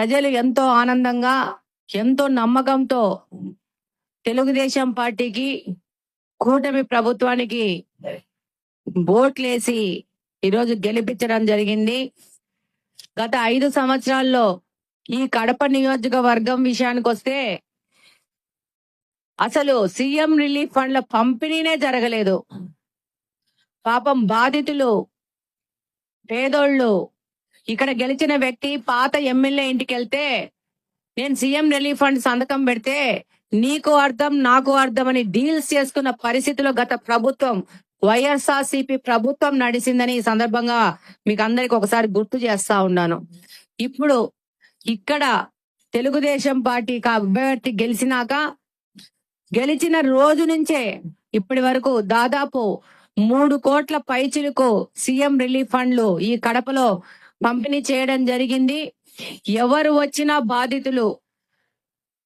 ప్రజలు ఎంతో ఆనందంగా ఎంతో నమ్మకంతో తెలుగుదేశం పార్టీకి కూటమి ప్రభుత్వానికి ఓట్లేసి ఈరోజు గెలిపించడం జరిగింది. గత ఐదు సంవత్సరాల్లో ఈ కడప నియోజకవర్గం విషయానికి వస్తే అసలు సీఎం రిలీఫ్ ఫండ్ల పంపిణీనే జరగలేదు. పాపం బాధితులు పేదోళ్ళు ఇక్కడ గెలిచిన వ్యక్తి పాత ఎమ్మెల్యే ఇంటికి వెళ్తే నేను సీఎం రిలీఫ్ ఫండ్ సంతకం పెడితే నీకు అర్థం నాకు అర్థం అని డీల్స్ చేసుకున్న పరిస్థితిలో గత ప్రభుత్వం వైఎస్ఆర్సీపీ ప్రభుత్వం నడిచిందని ఈ సందర్భంగా మీకు అందరికి ఒకసారి గుర్తు చేస్తా ఉన్నాను. ఇప్పుడు ఇక్కడ తెలుగుదేశం పార్టీ అభ్యర్థి గెలిచినాక గెలిచిన రోజు నుంచే ఇప్పటి వరకు దాదాపు మూడు కోట్ల పైచిలకు సీఎం రిలీఫ్ ఫండ్లు ఈ కడపలో పంపిణీ చేయడం జరిగింది. ఎవరు వచ్చినా బాధితులు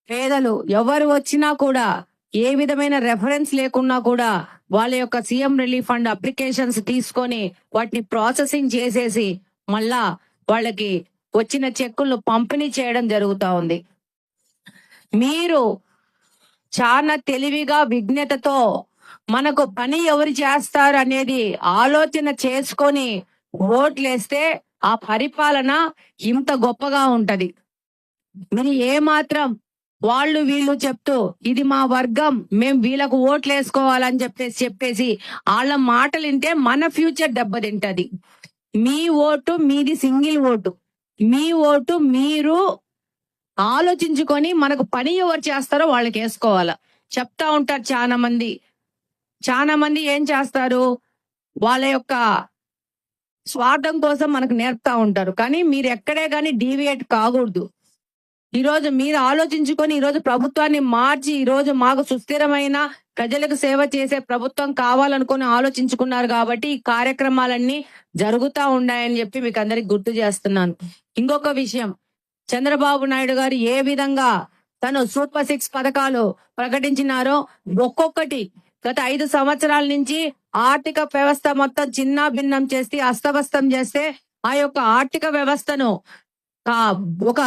పేదలు ఎవరు వచ్చినా కూడా ఏ విధమైన రెఫరెన్స్ లేకున్నా కూడా వాళ్ళ యొక్క సీఎం రిలీఫ్ ఫండ్ అప్లికేషన్స్ తీసుకొని వాటిని ప్రాసెసింగ్ చేసేసి మళ్ళా వాళ్ళకి వచ్చిన చెక్కులను పంపిణీ చేయడం జరుగుతా ఉంది. మీరు చాలా తెలివిగా విజ్ఞతతో మనకు పని ఎవరు చేస్తారు అనేది ఆలోచన చేసుకొని ఓట్లేస్తే ఆ పరిపాలన ఇంత గొప్పగా ఉంటది. మీరు ఏ మాత్రం వాళ్ళు వీళ్ళు చెప్తూ ఇది మా వర్గం మేం వీళ్ళకు ఓట్లు వేసుకోవాలని చెప్పేసి చెప్పేసి వాళ్ళ మాటలు వింటే మన ఫ్యూచర్ దెబ్బతింటది. మీ ఓటు మీది సింగిల్ ఓటు. మీ ఓటు మీరు ఆలోచించుకొని మనకు పని ఎవరు చేస్తారో వాళ్ళకి వేసుకోవాలా. చెప్తా ఉంటారు చాలా మంది. చాలా మంది ఏం చేస్తారు? వాళ్ళ యొక్క స్వార్థం కోసం మనకు నేర్పుతా ఉంటారు. కానీ మీరు ఎక్కడే కానీ డీవియేట్ కాకూడదు. ఈ రోజు మీరు ఆలోచించుకొని ఈ రోజు ప్రభుత్వాన్ని మార్చి ఈ రోజు మాకు సుస్థిరమైన ప్రజలకు సేవ చేసే ప్రభుత్వం కావాలనుకుని ఆలోచించుకున్నారు కాబట్టి ఈ కార్యక్రమాలన్నీ జరుగుతూ ఉన్నాయని చెప్పి మీకు అందరికి గుర్తు చేస్తున్నాను. ఇంకొక విషయం. చంద్రబాబు నాయుడు గారు ఏ విధంగా తను సూపర్ సిక్స్ పథకాలు ప్రకటించినారో ఒక్కొక్కటి గత ఐదు సంవత్సరాల నుంచి ఆర్థిక వ్యవస్థ మొత్తం చిన్న భిన్నం చేసి అస్తవ్యస్తం చేస్తే ఆ యొక్క ఆర్థిక వ్యవస్థను ఒక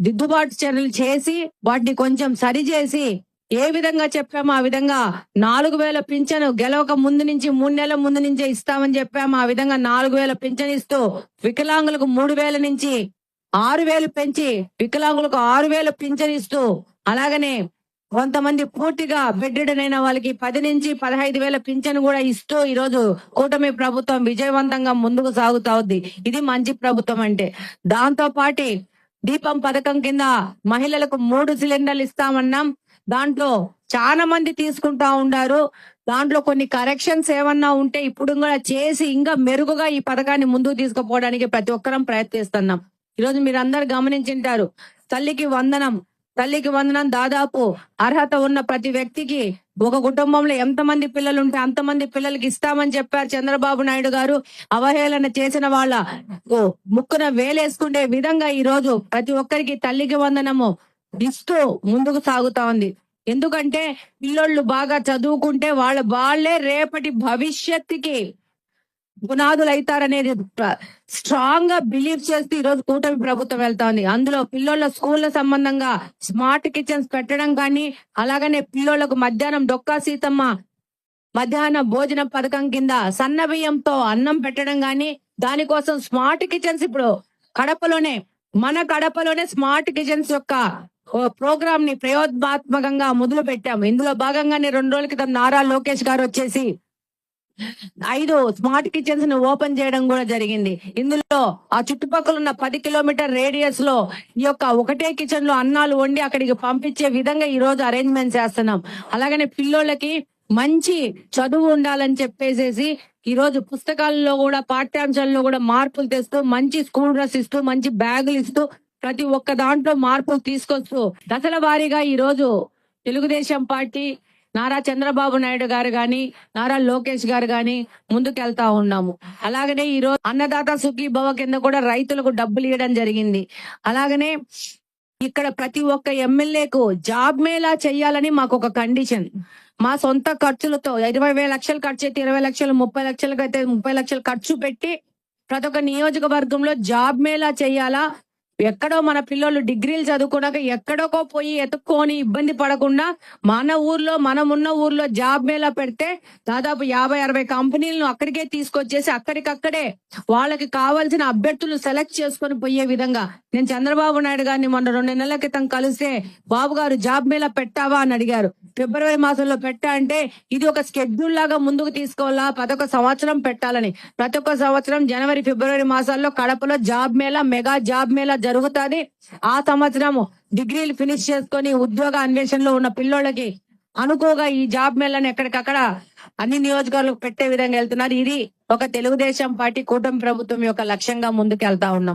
దిద్దుబాటు చర్యలు చేసి వాటిని కొంచెం సరిచేసి ఏ విధంగా చెప్పామో ఆ విధంగా నాలుగు వేల పింఛను గెలవక ముందు నుంచి మూడు నెలల ముందు నుంచే ఇస్తామని చెప్పాము ఆ విధంగా నాలుగు వేల పింఛను ఇస్తూ వికలాంగులకు మూడు వేల నుంచి ఆరు వేలు పెంచి వికలాంగులకు ఆరు వేలు పింఛను ఇస్తూ అలాగనే కొంతమంది పూర్తిగా బెడ్డెడనైన వాళ్ళకి పది నుంచి పదహైదు వేల పింఛను కూడా ఇస్తూ ఈ రోజు కూటమి ప్రభుత్వం విజయవంతంగా ముందుకు సాగుతా ఉంది. ఇది మంచి ప్రభుత్వం అంటే. దాంతో పాటి దీపం పథకం కింద మహిళలకు మూడు సిలిండర్లు ఇస్తామన్నాం. దాంట్లో చాలా మంది తీసుకుంటా ఉండారు. దాంట్లో కొన్ని కరెక్షన్స్ ఏమన్నా ఉంటే ఇప్పుడు కూడా చేసి ఇంకా మెరుగుగా ఈ పథకాన్ని ముందుకు తీసుకుపోవడానికి ప్రతి ఒక్కరం ప్రయత్నిస్తున్నాం. ఈరోజు మీరు అందరు గమనించింటారు. తల్లికి వందనం. తల్లికి వందనం దాదాపు అర్హత ఉన్న ప్రతి వ్యక్తికి ఒక కుటుంబంలో ఎంతమంది పిల్లలు ఉంటే అంతమంది పిల్లలకి ఇస్తామని చెప్పారు చంద్రబాబు నాయుడు గారు. అవహేళన చేసిన వాళ్ళ ముక్కున వేలేసుకునే విధంగా ఈ రోజు ప్రతి ఒక్కరికి తల్లికి వందనము ఇస్తూ ముందుకు సాగుతా ఉంది. ఎందుకంటే పిల్లోళ్ళు బాగా చదువుకుంటే వాళ్ళ వాళ్ళే రేపటి భవిష్యత్తుకి పునాదులు అవుతారనేది స్ట్రాంగ్గా బిలీవ్ చేస్తూ ఈ రోజు కూటమి ప్రభుత్వం వెళ్తా ఉంది అందులో పిల్లోళ్ళ స్కూళ్ళ సంబంధంగా స్మార్ట్ కిచెన్స్ పెట్టడం కానీ అలాగనే పిల్లలకు మధ్యాహ్నం డొక్కా సీతమ్మ మధ్యాహ్న భోజన పథకం కింద సన్న బియ్యంతో అన్నం పెట్టడం కానీ దానికోసం స్మార్ట్ కిచెన్స్ ఇప్పుడు కడపలోనే మన కడపలోనే స్మార్ట్ కిచెన్స్ యొక్క ప్రోగ్రామ్ని ప్రయోగాత్మకంగా మొదలు పెట్టాము ఇందులో భాగంగానే రెండు రోజుల క్రితం నారా లోకేష్ గారు వచ్చేసి ఐదు స్మార్ట్ కిచెన్స్ను ఓపెన్ చేయడం కూడా జరిగింది. ఇందులో ఆ చుట్టుపక్కల ఉన్న పది కిలోమీటర్ రేడియస్లో ఈ యొక్క ఒకటే కిచెన్లో అన్నాలు వండి అక్కడికి పంపించే విధంగా ఈ రోజు అరేంజ్మెంట్ చేస్తున్నాం. అలాగనే పిల్లోళ్ళకి మంచి చదువు ఉండాలని చెప్పేసేసి ఈ రోజు పుస్తకాల్లో కూడా పాఠ్యాంశాల్లో కూడా మార్పులు తెస్తూ మంచి స్కూల్ డ్రెస్ ఇస్తూ మంచి బ్యాగులు ఇస్తూ ప్రతి ఒక్క దాంట్లో మార్పులు తీసుకొస్తూ దశల వారీగా ఈ రోజు తెలుగుదేశం పార్టీ నారా చంద్రబాబు నాయుడు గారు గాని నారా లోకేష్ గారు గాని ముందుకెళ్తా ఉన్నాము. అలాగనే ఈ రోజు అన్నదాత సుఖీ భవ కింద కూడా రైతులకు డబ్బులు ఇవ్వడం జరిగింది. అలాగనే ఇక్కడ ప్రతి ఒక్క ఎమ్మెల్యేకు జాబ్ మేళా చెయ్యాలని మాకు ఒక కండిషన్. మా సొంత ఖర్చులతో ఇరవై వేల లక్షలు ఖర్చు అయితే ఇరవై లక్షలు ముప్పై లక్షలకు అయితే ముప్పై లక్షలు ఖర్చు పెట్టి ప్రతి ఒక్క నియోజకవర్గంలో జాబ్ మేళా చేయాలా? ఎక్కడో మన పిల్లలు డిగ్రీలు చదువుకున్నాక ఎక్కడోకో పోయి ఎత్తుక్కొని ఇబ్బంది పడకుండా మన ఊర్లో మనం ఉన్న ఊర్లో జాబ్ మేళా పెడితే దాదాపు యాభై అరవై కంపెనీలను అక్కడికే తీసుకొచ్చేసి అక్కడికక్కడే వాళ్ళకి కావాల్సిన అభ్యర్థులు సెలెక్ట్ చేసుకొని పోయే విధంగా. నేను చంద్రబాబు నాయుడు గారిని మొన్న రెండు నెలల క్రితం కలిస్తే బాబు గారు జాబ్ మేళా పెట్టావా అని అడిగారు. ఫిబ్రవరి మాసంలో పెట్టా అంటే ఇది ఒక స్కెడ్యూల్ లాగా ముందుకు తీసుకోవాలా? ప్రతి ఒక్క సంవత్సరం పెట్టాలని. ప్రతి ఒక్క సంవత్సరం జనవరి ఫిబ్రవరి మాసాల్లో కడపలో job mela mega job mela జరుగుతాది. ఆ సంవత్సరం డిగ్రీలు ఫినిష్ చేసుకొని ఉద్యోగ అన్వేషణలో ఉన్న పిల్లోళ్ళకి అనుకోగా ఈ జాబ్ మేళని ఎక్కడికక్కడ అన్ని నియోజకవర్గాలకు పెట్టే విధంగా వెళ్తున్నారు. ఇది ఒక తెలుగుదేశం పార్టీ కూటమి ప్రభుత్వం యొక్క లక్ష్యంగా ముందుకు వెళ్తా ఉన్నాం.